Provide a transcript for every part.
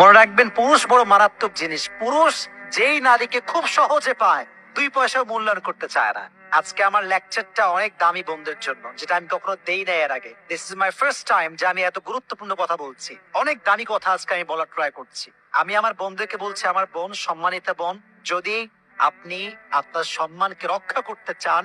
মনে রাখবেন, পুরুষ বড় মারাত্মক জিনিস। পুরুষ যেই নারীকে খুব সহজে পায়, দুই পয়সাও মূল্যায়ন করতে চায় না। আজকে আমার লেকচারটা অনেক দামি বন্ধুর জন্য, যেটা আমি কখনো দেই নাই এর আগে। This is my first time যে আমি এত গুরুত্বপূর্ণ কথা বলছি। অনেক দামি কথা আজকে আমি বলার ট্রাই করছি। আমি আমার বন্ধুকে বলছি, আমার বোন, সম্মানিত বোন, যদি আপনি আপনার সম্মানকে রক্ষা করতে চান,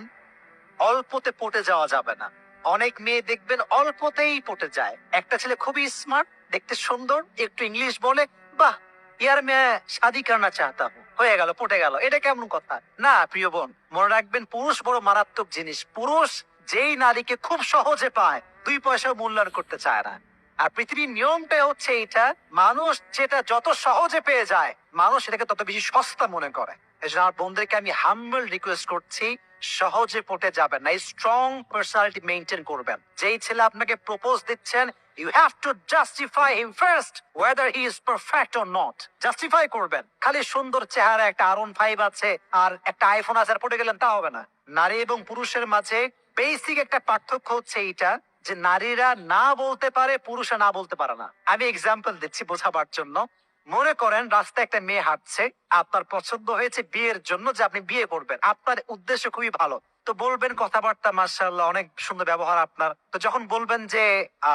অল্পতে পটে যাওয়া যাবে না। অনেক মেয়ে দেখবেন অল্পতেই পটে যায়। একটা ছেলে খুবই স্মার্ট দেখতে সুন্দর, একটু ইংলিশ বলে, বাহ, ইয়ার মেয়ে শাদি করনা চাহতা হয়ে গেল, পটে গেল। এটা কেমন কথা? না, প্রিয় বোন, মনে রাখবেন পুরুষ বড় মারাত্মক জিনিস। পুরুষ যেই নারীকে খুব সহজে পায়, দুই পয়সা মূল্যায়ন করতে চায় না। আর পৃথিবীর নিয়মটা হচ্ছে এটা মানুষ যেটা যত সহজে পেয়ে যায়, মানুষ এটাকে তত বেশি সস্তা মনে করে। এই জন্য আমার বন্ধুদেরকে আমি হাম্বল রিকোয়েস্ট করছি সহজে পটে যাবেন না। স্ট্রং পার্সোনালিটি মেনটেন করবেন। যেই ছেলে আপনাকে প্রপোজ দিচ্ছেন you have to justify him first whether he is perfect or not justify করবেন। খালি সুন্দর চেহারা, একটা আরন ফাইভ আছে, আর একটা আইফোন আছে পড়ে গেলেন, তা হবে না। নারী এবং পুরুষের মাঝে বেসিক একটা পার্থক্য হচ্ছে এইটা, যে নারীরা না বলতে পারে, পুরুষরা না বলতে পারে না। আমি এক্সাম্পল দিচ্ছি বোঝাবার জন্য। মনে করেন রাস্তায় একটা মেয়ে হাঁটছে আপনার পছন্দ হয়েছে বিয়ের জন্য যে আপনি বিয়ে করবেন। আপনার উদ্দেশ্য খুবই ভালো। তো বলবেন কথাবার্তা মার্শাল্লাহ অনেক সুন্দর ব্যবহার আপনার। তো যখন বলবেন যে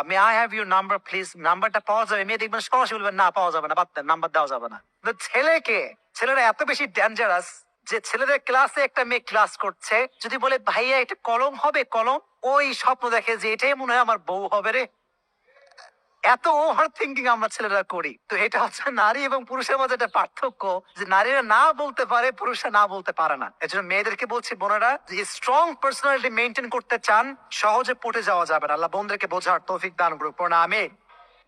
may I have your number please নাম্বারটা পাওয়া যাবে, মেয়ে দেখবেন সরাসরি বলবেন, না, পাওয়া যাবে না, বাদ নাম্বার দেওয়া যাবে না। তো ছেলেকে, ছেলেরা এত বেশি ডেঞ্জারাস যে ছেলেদের ক্লাসে একটা মেয়ে ক্লাস করছে, যদি বলে, ভাইয়া, এটা কলম হবে, কলম? ওই স্বপ্ন দেখে যে, এটাই মনে হয় আমার বউ হবে রে। এত ওভার থিঙ্কিং আমরা ছেলেরা করি। তো এটা হচ্ছে নারী এবং পুরুষের মধ্যে একটা পার্থক্য যে নারীরা না বলতে পারে, পুরুষরা না বলতে পারে না। এজন্য মেয়েদেরকে বলছি বোনেরা, যে স্ট্রং পার্সোনালিটি মেনটেন করতে চান, সহজে পটে যাওয়া যাবে না। আল্লাহ বোনদেরকে বোঝার তৌফিক দান করুক। আমি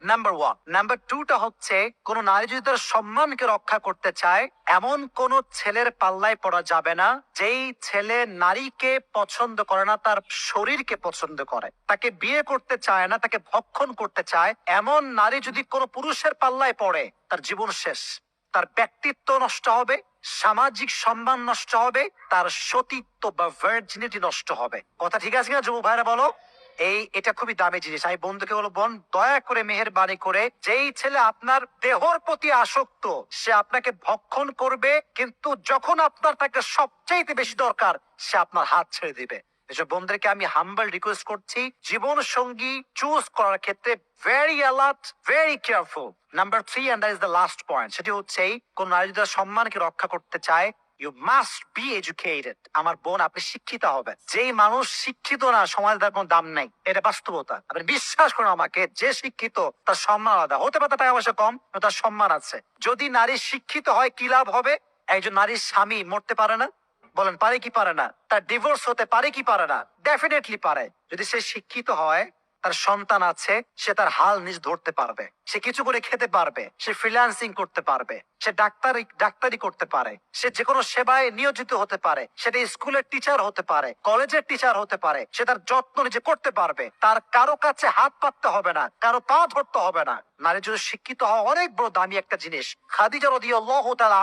নাম্বার ওয়ান নাম্বার টুটা হচ্ছে, কোন নারী যদি তার সম্মানকে রক্ষা করতে চায়, এমন কোন ছেলের পাল্লায় পড়া যাবে না, যেই ছেলে নারীকে পছন্দ করে না, তার শরীরকে পছন্দ করে। তাকে বিয়ে করতে চায় না, তাকে ভক্ষণ করতে চায়, এমন নারী যদি কোনো পুরুষের পাল্লায় পড়ে, তার জীবন শেষ। তার ব্যক্তিত্ব নষ্ট হবে, সামাজিক সম্মান নষ্ট হবে, তার সতীত্ব বা ভার্জিনিটি নষ্ট হবে। কথা ঠিক আছে কিনা যুব ভাইরা বলো? এই, এটা খুবই দামি জিনিস। আমি বন্ধুকে বলো বোন, দয়া করে মেহেরবানি করে, যেই ছেলে আপনার দেহর প্রতি আসক্ত, সে আপনাকে ভক্ষণ করবে, কিন্তু যখন আপনার তাকে সবচাইতে বেশি দরকার, সে আপনার হাত ছেড়ে দিবে। এসব বন্ধুদেরকে আমি হাম্বল রিকোয়েস্ট করছি, জীবন সঙ্গী চুজ করার ক্ষেত্রে very alert very careful number three and the last point সেটি হচ্ছে কোন নারী সম্মানকে রক্ষা করতে চায় ইউ মাস্ট বি এডুকেটেড আমার বোন, আপনি শিক্ষিত হবে। যেই মানুষ শিক্ষিত না, সমাজে তার কোনো দাম নাই। এটা বাস্তবতা। আপনি বিশ্বাস করুন আমাকে, যে শিক্ষিত, তার সম্মান আলাদা। হতে পারে টাকা পয়সা কম তার সম্মান আছে। যদি নারী শিক্ষিত হয়, কি লাভ হবে? একজন নারীর স্বামী মরতে পারে না? বলেন, পারে কি পারে না? তার ডিভোর্স হতে পারে কি পারে না? ডেফিনেটলি পারে। যদি সে শিক্ষিত হয় তার সন্তান আছে, সে তার হাল নিজ ধরতে পারবে। সে কিছু করে খেতে পারবে, সে ফ্রিল্যান্সিং করতে পারবে, সে ডাক্তারি ডাক্তারি করতে পারে, সে যে কোনো সেবায় নিয়োজিত হতে পারে সেটা স্কুলের টিচার হতে পারে, কলেজের টিচার হতে পারে, সে তার যত্ন নিজে করতে পারবে। তার কারও কাছে হাত পাততে হবে না, কারও পা ধরতে হবে না। নারী যদি শিক্ষিত হওয়া অনেক বড় দামি একটা জিনিস, খাদিজা রদি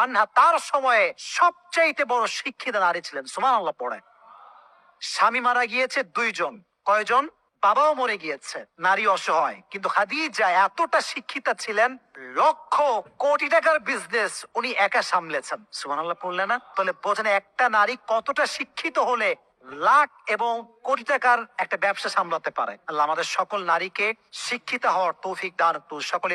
আনহা তার সময়ে সবচাইতে বড় শিক্ষিত নারী ছিলেন সুমান আল্লাহ পড়ে স্বামী মারা গিয়েছে দুইজন, কয়জন? বাবাও মরে গিয়েছে, নারী অসহায়। কিন্তু খাদিজা এতটা শিক্ষিতা ছিলেন, লক্ষ কোটি টাকার বিজনেস উনি একা সামলেছেন। সুমানাল্লাহ পড়লে না? তাহলে বোঝেন একটা নারী কতটা শিক্ষিত হলে লাখ এবং কোটি টাকার একটা ব্যবসা সামলাতে পারে। আল্লাহ আমাদের সকল নারীকে শিক্ষিত হওয়ার তৌফিক দান। সকলে